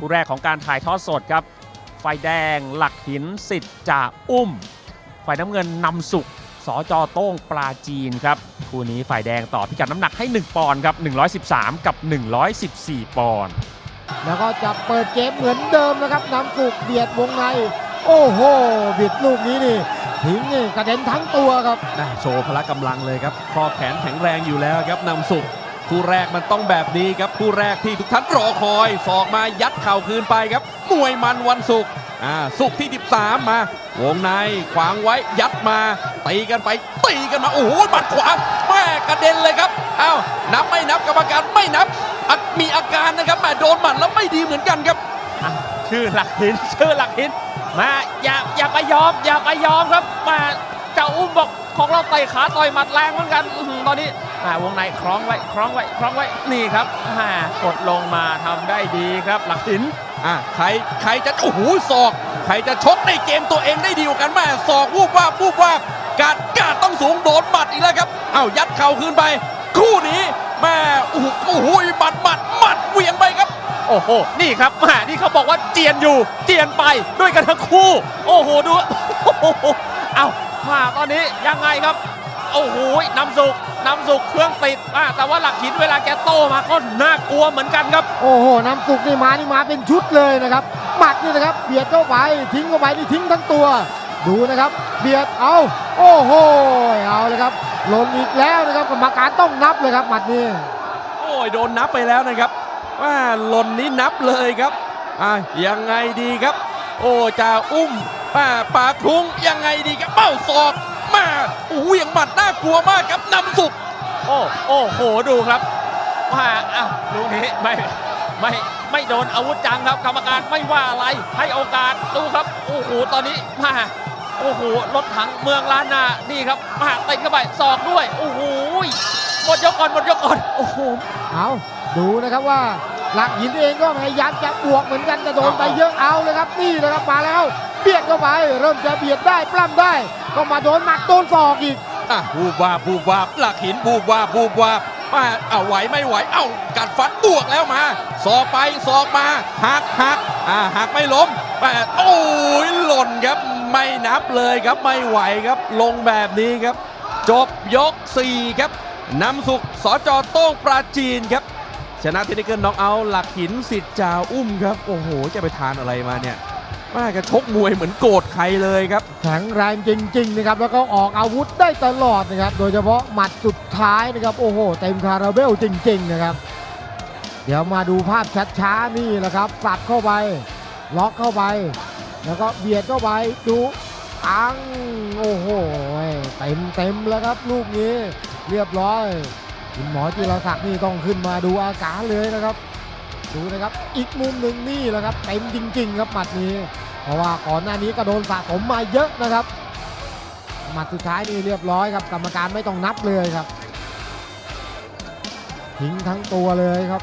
คู่แรกของการถ่ายทอดสดครับ ไฟแดงหลักหินสิทธิ์จ่าอุ้ม ฝ่ายน้ำเงินนำสุขสจโต้งปลาจีนครับคู่นี้ฝ่ายแดงต่อพิกัดน้ำหนักให้ 1 ปอนด์ครับ 113 กับ 114 ปอนด์แล้วก็จะเปิดเกมเหมือนเดิมนะครับนำสุกเบียดวงใน โอ้โห บิดลูกนี้นี่ทิ้งนี่กระเด็นทั้งตัวครับนะโชว์พละกำลังเลยครับคอแขนแข็งแรงอยู่แล้วครับนำสุข คู่แรกมันต้องแบบนี้ครับคู่แรกที่ทุกท่านรอคอยศอกมายัดเข่าคืนไปครับ มวยมันวันศุกร์อ่าศุกร์ที่ 13 มา วงในขวางไว้ยัดมาตีกันไปตีกันมาโอ้โหหมัดขวาแม่กระเด็นเลยครับอ้าวนับไม่นับกรรมการไม่นับมีอาการนะครับแม่โดนหมัดแล้วไม่ดีเหมือนกันครับชื่อหลักหินชื่อหลักหินมาอย่าอย่าไปยอมอย่าไปยอมครับมาเจ้าอุ้มบอก ของเราเตะขาต่อยหมัดแรงเหมือนกันอื้อหือตอนนี้อ่าวงในคล้องไว้คล้องไว้คล้องไว้นี่ครับอ่ากดลงมาทำได้ดีครับ หลักหินอะใครใครจะโอ้โหศอก ใครจะชกในเกมตัวเองได้ดีกว่ากันแม่ศอกวูบวาบวูบวาบกาดกาดต้องสูงโดนหมัดอีกแล้วครับเอ้ายัดเข่าคืนไป คู่นี้แม่โอ้โหโอ้โหหมัดหมัดหมัดเหวี่ยงไปครับโอ้โห นี่ครับแหมนี่เขาบอกว่าเจียนอยู่ เจียนไปด้วยกันทั้งคู่ โอ้โห ดูโอ้โหเอา มาตอนนี้ยังไงครับ โอ้โหนำสุกนำสุกเครื่องติดอ่าแต่ว่าหลักหินเวลาแกโตมาก็น่ากลัวเหมือนกันครับ โอ้โหน้ำสุกนี่มานี่มาเป็นชุดเลยนะครับหมัดนี่นะครับเบียดเข้าไปทิ้งเข้าไปนี่ทิ้งทั้งตัว ดูนะครับเบียดเอาโอ้โหเอาเลยครับหล่นอีกแล้วนะครับกรรมการต้องนับเลยครับหมัดนี้โอ้ยโดนนับไปแล้วนะครับว่าหล่นนี้นับเลยครับอะยังไงดีครับ โอ้จ่าอุ้ม ป้าปาครุ้งยังไงดีครับเป้าศอกมาโอ้โหยังหมัดน่ากลัวมากครับนำสุกโอ้โอ้โหดูครับว่าอ้าวลูกนี้ไม่ไม่ไม่โดนอาวุธจังครับกรรมการไม่ว่าอะไรให้โอกาสดูครับโอ้โหตอนนี้มาโอ้โหรถถังเมืองล้านนานี่ครับมาติดเข้าไปศอกด้วยโอ้โหหมดยกก่อนหมดยกก่อนโอ้โหเอาดูนะครับว่า หลักหินเองก็พยายามจะบวกเหมือนกันจะโดนไปเยอะเอาเลยครับนี่นะครับมาแล้วเบียดเข้าไป เริ่มจะเบียดได้ปล้ำได้ ก็มาโดนหมัดโดนศอกอีกอะบูบวาบบูบวาบหลักหินบูบวาบบูบวาบมาเอาไหวไม่ไหวเอ้ากัดฟันบวกแล้วมาสอกไปสอกมาหักหักอ่าหักไม่ล้มแปดโอ้ยหล่นครับไม่นับเลยครับไม่ไหวครับลงแบบนี้ครับ จบยก4ครับนำสุกสจโต้งปราจีนครับ ชนะเทคนิเกิลน็อกเอาหลักหินสิทธิ์จาอุ้มครับ โอ้โห จะไปทานอะไรมาเนี่ยมากระชกมวยเหมือนโกรธใครเลยครับแข็งแรงจริงๆนะครับแล้วก็ออกอาวุธได้ตลอดนะครับ โดยเฉพาะหมัดสุดท้ายนะครับ โอ้โห เต็มคาราเบลจริง ๆ นะครับ เดี๋ยวมาดูภาพช้าๆนี่แหละครับสับเข้าไป ล็อกเข้าไป แล้วก็เบียดเข้าไปดูอังโอ้โหเต็มเต็มแล้วครับลูกนี้เรียบร้อย คุณหมอจิรศักดิ์นี่ต้องขึ้นมาดูอาการเลยนะครับ ดูนะครับ อีกมุมหนึ่งนี่แหละครับเต็มจริง ๆ ครับหมัดนี้ เพราะว่าก่อนหน้านี้ก็โดนสะสมมาเยอะนะครับหมัดสุดท้ายนี่เรียบร้อยครับกรรมการไม่ต้องนับเลยครับทิ้งทั้งตัวเลยครับ